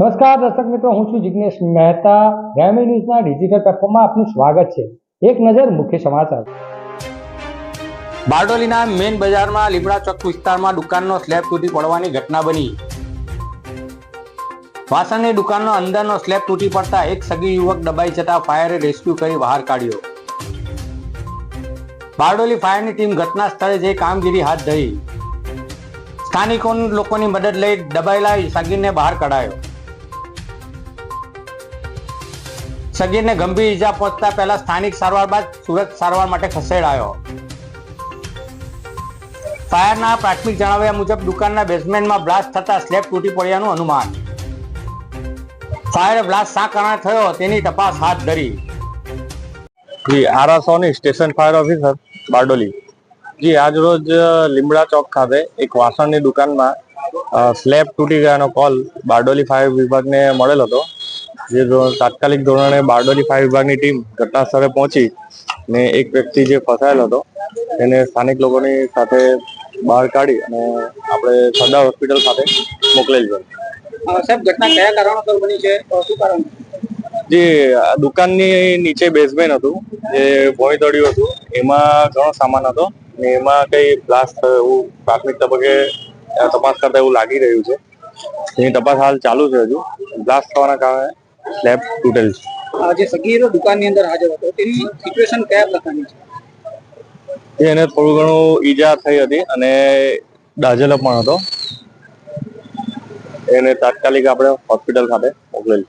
નમસ્કાર દર્શક મિત્રો, હું છું જિજ્ઞેશ મહેતા. ગ્રામી ન્યૂઝના ડિજિટલ પ્લેટફોર્મમાં આપનું સ્વાગત છે. એક નજર મુખ્ય સમાચાર. બારડોલીના મેન બજારમાં લીમડા ચોક વિસ્તારમાં દુકાનનો સ્લેબ તૂટી પડવાની ઘટના બની. વાસણની દુકાનનો અંદરનો સ્લેબ તૂટી પડતા એક સગી યુવક દબાઈ જતા ફાયરે રેસ્ક્યુ કરી બહાર કાઢ્યો. બારડોલી ફાયરની ટીમ ઘટના સ્થળે જઈ કામગીરી હાથ ધરી. સ્થાનિકો લોકોની મદદ લઈ દબાયેલા સગીરને બહાર કઢાયો. સગીરને ગંભીર ઈજા પહોંચતા પહેલા સ્થાનિક સારવાર બાદ સુરત સારવાર માટે ખસેડાયો. ફાયરના પ્રાથમિક જણાવ્યા મુજબ દુકાનના બેઝમેન્ટમાં બ્લાસ્ટ થતા સ્લેબ તૂટી પડ્યાનું અનુમાન. ફાયર બ્લાસ્ટ શા કારણે થયો તેની તપાસ હાથ ધરી. જી આરા સ્ટેશન ફાયર ઓફિસર બારડોલી. જી આજ રોજ લીમડા ચોક ખાતે એક વાસણની દુકાનમાં સ્લેબ તૂટી ગયાનો કોલ બારડોલી ફાયર વિભાગને મળેલ હતો. જે તાત્કાલિક ધોરણે બારડોલી ફાયર વિભાગની ટીમ ઘટના સ્થળે પહોંચી ને એક વ્યક્તિ જે ફસાયેલો હતો એને સ્થાનિક લોકોની સાથે બહાર કાઢી અને આપણે સરદાર હોસ્પિટલ ખાતે મોકલેલ છે. સાહેબ ઘટના કયા કારણોસર બની છે? શું કારણ? જે દુકાનની નીચે બેઝમેન્ટ હતું જે ભોંય દળ્યું હતું એમાં ઘણો સામાન હતો ને એમાં કઈ બ્લાસ્ટ એવું પ્રાથમિક તબક્કે તપાસ કરતા એવું લાગી રહ્યું છે. એની તપાસ હાલ ચાલુ છે હજુ. બ્લાસ્ટ થવાના કારણે સ્લેબ તૂટેલ છે આજે સગીર દુકાનની અંદર હાજર હતો તેની સિચ્યુએશન કયા પ્રકારની છે? એને થોડું ઘણું ઈજા થઈ હતી અને દાજેલો પણ હતો. એને તાત્કાલિક આપણે હોસ્પિટલ ખાતે મોકલેલ.